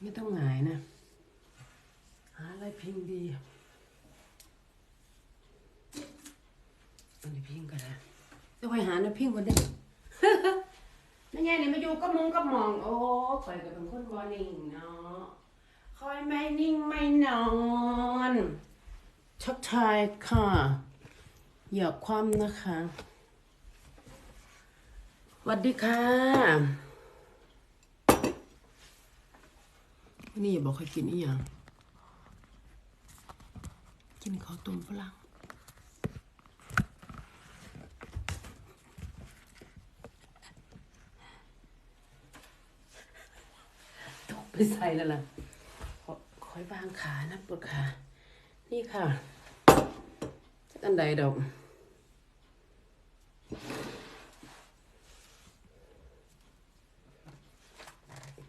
ไม่ต้องหงายนะ หาอะไรพิงดีอันนี้พิงก็ได้เดี๋ยวคอยหานะพิงคนเด้นั่นไงนี่ยมาอยู่ก็มองก็มอง โอ้คอยก็เป็นคนบอนิ่งเนาะคอยไม่นิ่งไม่นอนชักทายค่ะอย่าคว่ำนะคะสวัสดีค่ะ นี่บอกใครกินอีหยังกินข้าวต้มฝรั่งตกไปใส่แล้วล่ะขอคอยวางขานะปวดขา นี่ค่ะจักอันใดดอก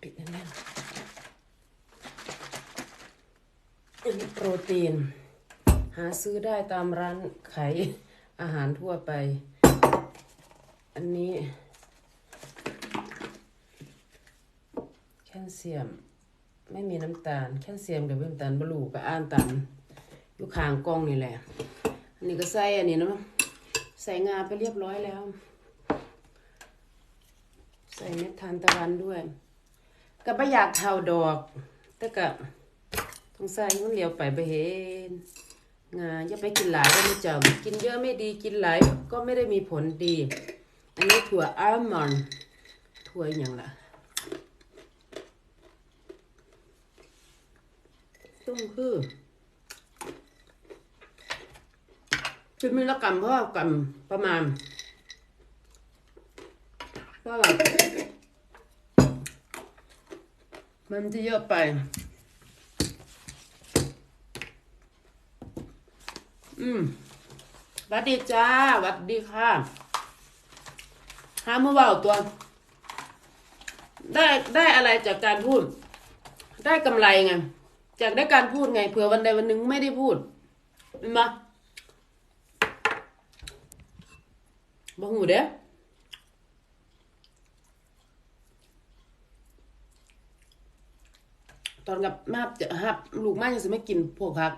ปิดแน่นๆอันนี้ โปรตีน หาซื้อได้ตามร้านขายอาหารทั่วไป อันนี้ แคลเซียม ไม่มีน้ำตาล แคลเซียมกับน้ำตาลบลูกับอ่านตามอยู่ข้างกล้องนี่แหละ อันนี้ก็ใส่อันนี้นะใส่งาไปเรียบร้อยแล้ว ใส่เม็ดทานตะวันด้วยก็ไม่อยากเท่าดอก แต่ก็ ต้องใส่มันเหลียวไปไปเห็นงาอย่าไปกินหลายก็ไม่จำกินเยอะไม่ดีกินหลายก็ไม่ได้มีผลดี อันนี้ถั่วอัลมอนด์ถั่วอย่างล่ะต้มคือคือมีละกำเพราะว่ากำประมาณก็มันจะเยอะไป อืมวัดดีจ้าหวัดดีค่ะหาเมื่อว่าตัว ได้ได้อะไรจากการพูด ได้กำไรไงจากได้การพูดไงเผื่อวันใดวันหนึ่งไม่ได้พูดเห็นไหมบ่หูเด้ตอนกับมาบจะฮับลูกมาจะไม่กินพวกผัก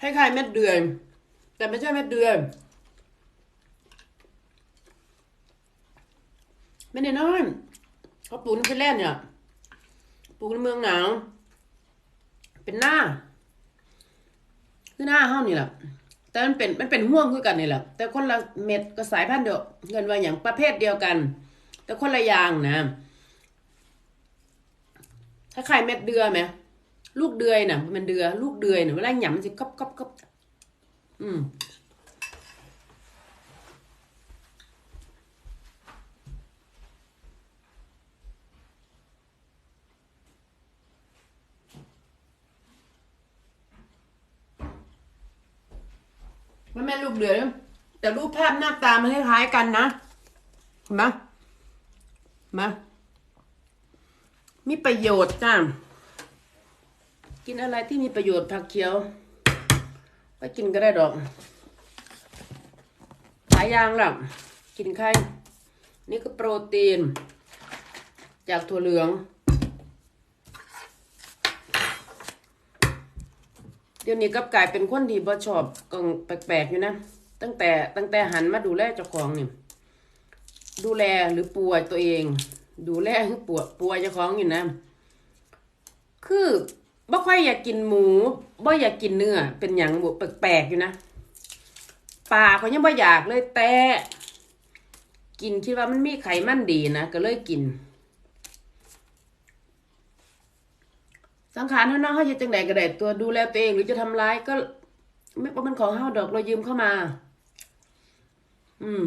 คล้ายๆเม็ดเดือยแต่ไม่ใช่เม็ดเดือยไม่ได้น้อยเขาปลูกในฟินแลนด์เนี่ยปลูกในเมืองหนาวเป็นหน้าคือหน้าเฮานี่แหละแต่มันเป็นมันเป็นห่วงคือกันนี่แหละแต่คนละเม็ดก็สายพันธุ์เดียวเงินว่าอย่างประเภทเดียวกัน แต่คนละอย่างนะถ้าขายเม็ดเดือยไหม ลูกเดือยน่ะ มันเดือ ลูกเดือยน่ะเวลาหยำมันจะก๊อบก๊อบก๊อบอืมมันแม่ลูกเดือยแต่รูปภาพหน้าตามันคล้ายๆกันนะเห็นไหมมามีประโยชน์จ้า กินอะไรที่มีประโยชน์ผักเขียวไปกินก็ได้ดอกหลายอย่างล่ะ กินไข่ นี่ก็โปรตีน จากถั่วเหลือง เดี๋ยวนี้กับกลายเป็นคนที่บ่ชอบกองแปลกๆอยู่นะ ตั้งแต่ตั้งแต่หันมาดูแลเจ้าของนี่ ดูแลหรือป่วยตัวเอง ดูแลหรือป่วยป่วยเจ้าของอยู่นะ คือ บ่ค่อยอยากกินหมูบ่อยากกินเนื้อ เป็นอย่างบแปลกๆอยู่นะปลาเขายังบ่อยากเลยแต่กินคิดว่ามันมีไขมันดีนะก็เลยกิน สังขารเท่านั้นเขาจะจังใดก็ได้ตัวดูแลตัวเองหรือจะทำร้ายก็ไม่ว่ามันของเฮาดอกเรายืมเข้ามา อืม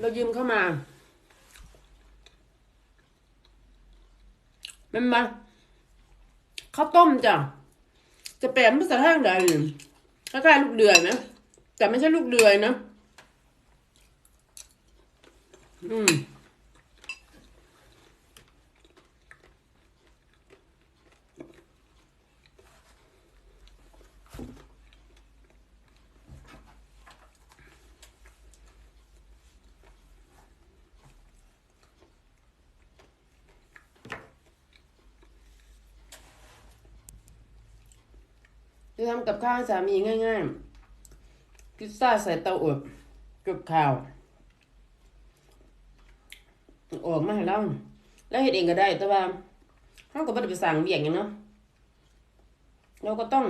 เรายืมเข้ามามันมา ข้าวต้มจ้ะจะแปลภาษาทางใดคล้ายๆลูกเดือยนะแต่ไม่ใช่ลูกเดือยนะ อืม จะทำกับข้าวสามีง่ายๆ พิซซ่าใส่เตาอบกับข้าว ออกมาให้เราแล้วเฮ็ดเองก็ได้ แต่ว่าเราก็บ่ได้ไปสั่งเบียงหยังเนาะเราก็ต้อง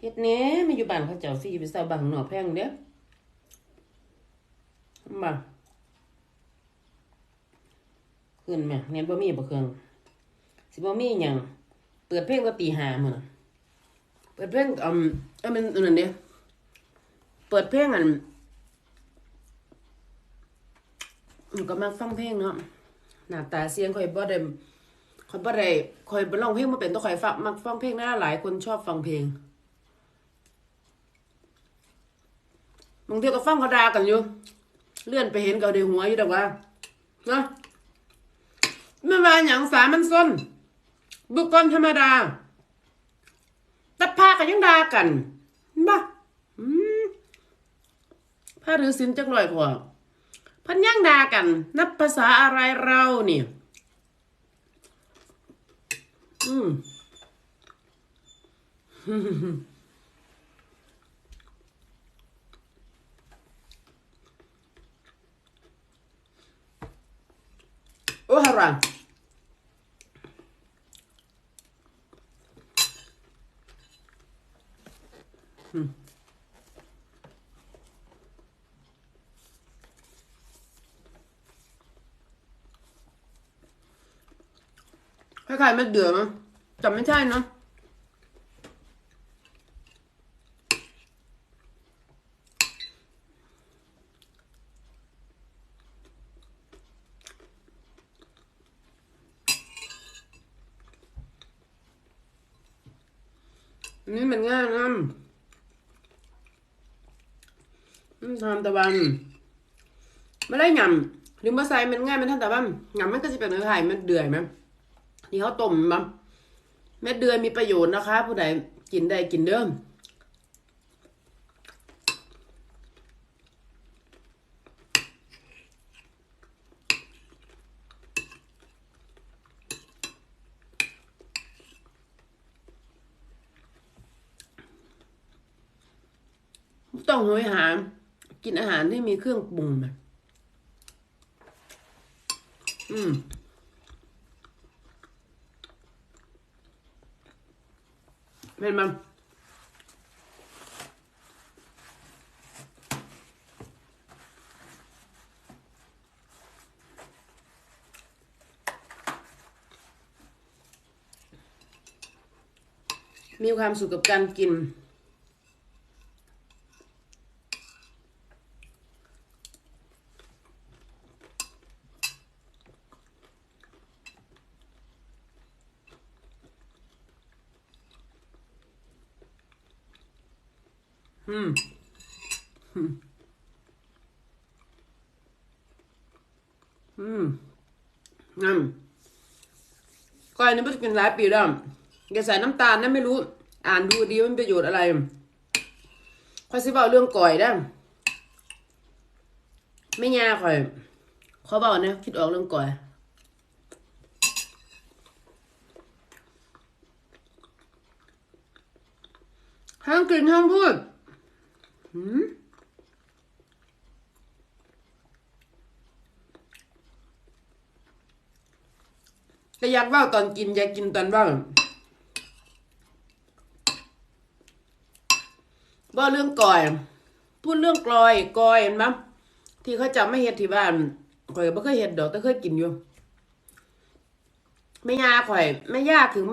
เฮ็ดแหน่ไม่อยู่บ้านเขาเจ้าฟรีไปเซาบางนอแพงเด้อมาขึ้นแม่เน็ตบ่มีบ่เครื่อง สิบ่มีหยังเปิดเพลงก็ตีหามื้อ ปิดเพลงอืมเอ้ยมันอันนั้นเด้เปิดเพลงอันก็มักฟังเพลงเนาะหน้าตาเสียงข่อยบ่ได้ข่อยบ่ได้ข่อยบ่ร้องเพลงบ่เป็นต้องข่อยฟังมักฟังเพลงนะหลายคนชอบฟังเพลงบางทีก็ฟังเขาด่ากันอยู่ เลื่อนไปเห็นก็ได้หัวอยู่ดอกว่าเนาะไม่ว่าหยังสามันส้นบุคคลธรรมดา กันยังด่ากันบ้าอืมผ้าหรือสินจักหน่อยกว่าพันย่างดากัน นับภาษาอะไรเราเนี่ยอืมโอ้ฮารัง คล้ายๆเม็ดเดือมั้งจำไม่ใช่เนะอันนี่มันง่ายนะ ทำตะวันไม่ได้หยำหรือมาใส่มันง่ายมันทำแต่ว่าหยำมันก็จะเป็นคล้ายๆเม็ดเดือยไหมที่เขาต้มมาเม็ดเดือยมีประโยชน์นะคะ ผู้ใดกินได้กินเด้อต้องหอยหา กินอาหารที่มีเครื่องปรุงมันอืม เป็นมันมีความสุขกับการกิน อืม อืมนั่นก้อยนี่ไม่ได้กินหลายปีแล้วแกใส่น้ำตาลนะไม่รู้ อ่านดูดีว่ามันประโยชน์อะไรค่อยสิบอกเรื่องก่อยได้ไม่ยากค่อยเขาบอกนะคิดออกเรื่องก่อยห้ามกินห้ามพูดหื แต่อยากว่าตอนกินอยากกินตอนว่าว่าเรื่องกอย พูดเรื่องกลอยกอยเห็นไหมที่เขาจำไม่เฮ็ดที่บ้านข่อยไม่เคยเฮ็ดดอกแต่เคยกินอยู่ ไม่ยากข่อย ไม่ยากถึง